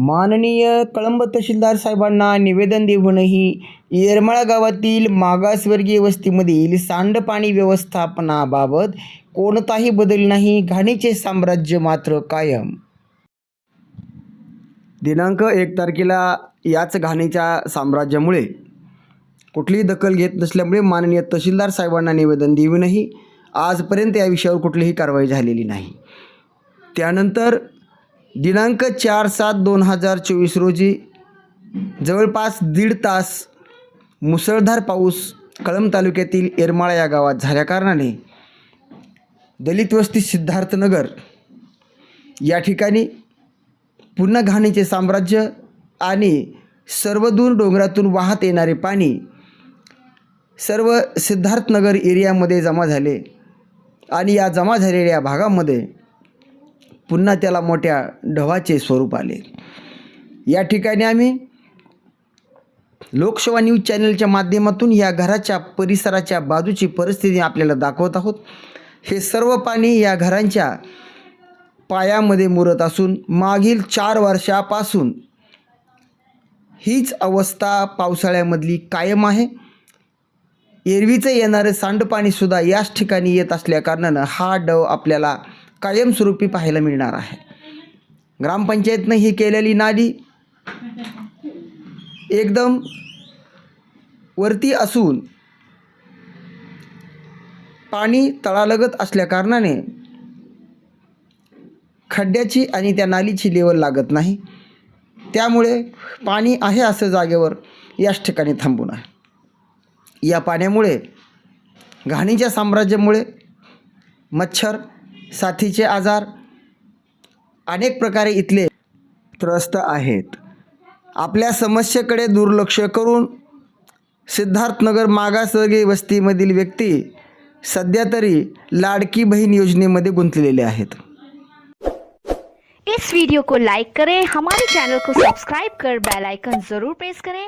माननीय कळंब तहसीलदार साहेबांना निवेदन देऊनही येरमाळा गावातील मागासवर्गीय वस्तीमधील सांडपाणी व्यवस्थापनाबाबत कोणताही बदल नाही घाणीचे साम्राज्य मात्र कायम. दिनांक एक तारखेला याच घाणीच्या साम्राज्यामुळे कुठलीही दखल घेत नसल्यामुळे माननीय तहसीलदार साहेबांना निवेदन देऊनही आजपर्यंत या विषयावर कुठलीही कारवाई झालेली नाही. त्यानंतर दिनांक चार सात दोन हजार चोवीस रोजी जवळपास दीड तास मुसळधार पाऊस कळंब तालुक्यातील येरमाळा या गावात झाल्याकारणाने दलित वस्ती सिद्धार्थनगर या ठिकाणी पुन्हा घाणीचे साम्राज्य आणि सर्वदूर डोंगरातून वाहत येणारे पाणी सर्व सिद्धार्थनगर एरियामध्ये जमा झाले. आणि या जमा झालेल्या भागामध्ये पुन्हा त्याला मोठ्या ढवाचे स्वरूप आले. या ठिकाणी आम्ही लोकसभा न्यूज चॅनलच्या माध्यमातून या घराच्या परिसराच्या बाजूची परिस्थिती आपल्याला दाखवत आहोत. हे सर्व पाणी या घरांच्या पायामध्ये मुरत असून मागील चार वर्षापासून हीच अवस्था पावसाळ्यामधली कायम आहे. एरवीचं येणारं सांडपाणीसुद्धा याच ठिकाणी येत असल्याकारणानं हा डव आपल्याला कायमस्वरूपी पाहायला मिळणार आहे. ग्रामपंचायतनं ही केलेली नाली एकदम वरती असून पाणी तळालगत असल्याकारणाने खड्ड्याची आणि त्या नालीची लेवल लागत नाही. त्यामुळे पाणी आहे असं जागेवर याच ठिकाणी थांबून आहे. या पाण्यामुळे घाणीच्या साम्राज्यामुळे मच्छर साथीचे आजार अनेक प्रकारे इथले त्रस्त आहेत. आपल्या समस्येकडे दुर्लक्ष करून सिद्धार्थनगर मागासवर्गीय वस्तीमधील व्यक्ती सध्या तरी लाडकी बहीण योजनेमध्ये गुंतलेले आहेत. इस वीडियो को लाइक करें हमारे चैनल को सब्सक्राइब कर बेल आइकन जरूर प्रेस करें।